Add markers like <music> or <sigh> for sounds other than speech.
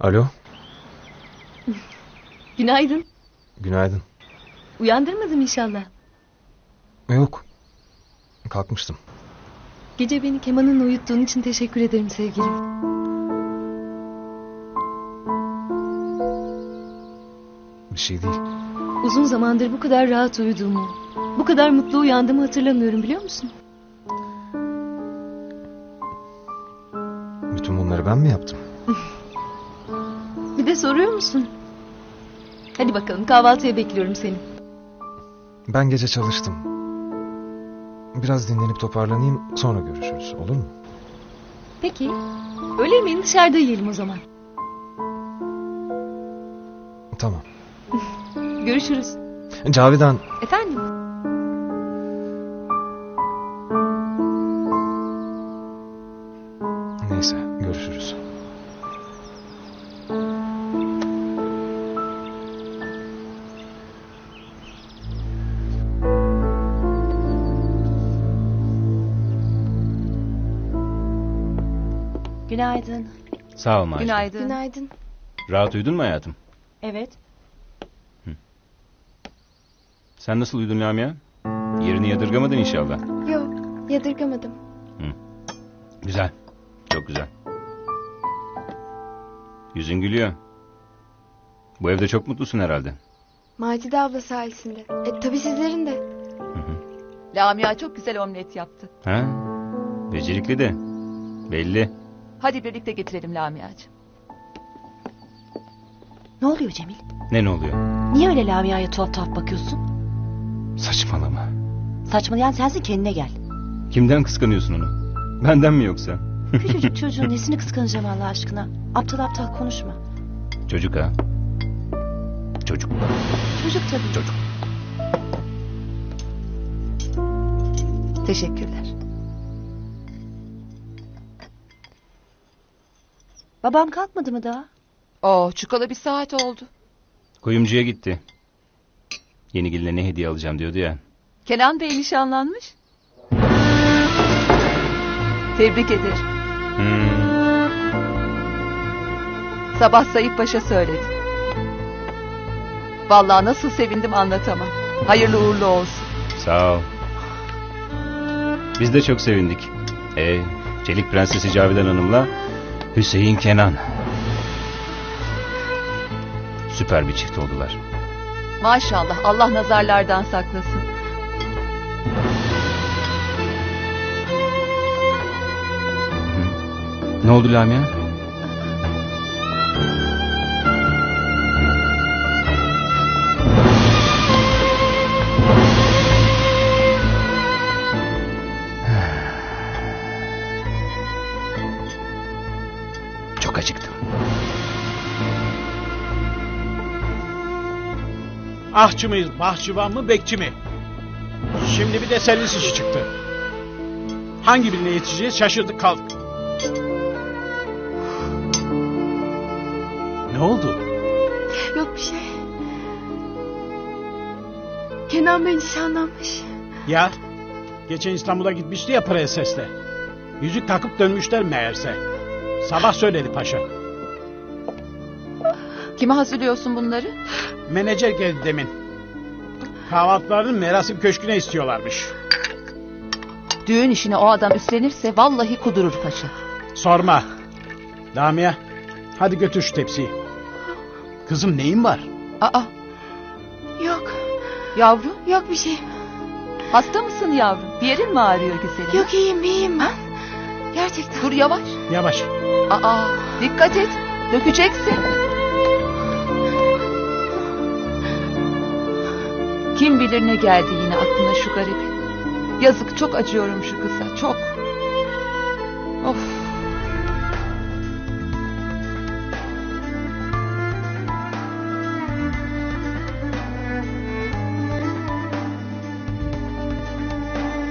Alo, Günaydın. günaydın. Uyandırmadım inşallah. Yok, kalkmıştım. Gece beni kemanınla uyuttuğun için teşekkür ederim sevgilim. Bir şey değil. Uzun zamandır bu kadar rahat uyuduğumu, bu kadar mutlu uyandığımı hatırlamıyorum biliyor musun? Bütün bunları ben mi yaptım? Bir de soruyor musun? Hadi bakalım kahvaltıya bekliyorum seni. Ben gece çalıştım. Biraz dinlenip toparlanayım, sonra görüşürüz. Olur mu? Peki. Öğle yemeğini dışarıda yiyelim o zaman. Tamam. <laughs> Görüşürüz. Cavidan, Efendim? neyse, görüşürüz. Günaydın. Sağ ol Macide. Günaydın. Günaydın. Rahat uyudun mu hayatım? Evet. Sen nasıl uyudun Lamia? Yerini yadırgamadın inşallah. Yok, yadırgamadım. Güzel. Çok güzel. Yüzün gülüyor. Bu evde çok mutlusun herhalde. Macide abla sayesinde. E tabi sizlerin de. Lamia çok güzel omlet yaptı. Ha? Becerikli de. Belli. Hadi birlikte getirelim Lamia'cığım. Ne oluyor Cemil? Ne ne oluyor? Niye öyle Lamia'ya tuhaf tuhaf bakıyorsun? Saçmalama. Saçmalayan sensin kendine gel. Kimden kıskanıyorsun onu? Benden mi yoksa? <laughs> Küçücük çocuğun nesini kıskanacağım Allah aşkına? Aptal aptal konuşma. Çocuk ha. Çocuk. Çocuk tabii. Çocuk. Teşekkürler. Babam kalkmadı mı daha? Oo, çıkalı bir saat oldu. Kuyumcuya gitti. Yeni geline ne hediye alacağım diyordu ya. Kenan Bey nişanlanmış. Tebrik ederim. Hmm. Sabah Sayıp Paşa söyledi. Vallahi nasıl sevindim anlatamam. Hayırlı uğurlu olsun. Sağ ol. Biz de çok sevindik. Ee, Çelik Prensesi Cavidan Hanım'la Hüseyin Kenan. Süper bir çift oldular. Maşallah Allah nazarlardan saklasın. Ne oldu Lamia? Ahçı mıyız, bahçıvan mı, bekçi mi? Şimdi bir de servis işi çıktı. Hangi birine yetişeceğiz şaşırdık kaldık. Ne oldu? Yok bir şey. Kenan Bey nişanlanmış. Ya, geçen İstanbul'a gitmişti ya prensesle. Yüzük takıp dönmüşler meğerse. Sabah söyledi paşa. Kime hazırlıyorsun bunları? Menajer geldi demin. Kahvaltılarını Merasim Köşkü'ne istiyorlarmış. Düğün işine o adam üstlenirse vallahi kudurur paşa. Sorma. Lamia, hadi götür şu tepsiyi. Kızım neyin var? Aa Yok, yavrum yok bir şey. hasta mısın yavrum? Bir yerin mi ağrıyor güzelim? Yok iyiyim, iyiyim ben. Gerçekten. Dur yavaş. Yavaş. Aa dikkat et. Dökeceksin. Kim bilir ne geldi yine aklına şu garip. Yazık çok acıyorum şu kıza çok. Of.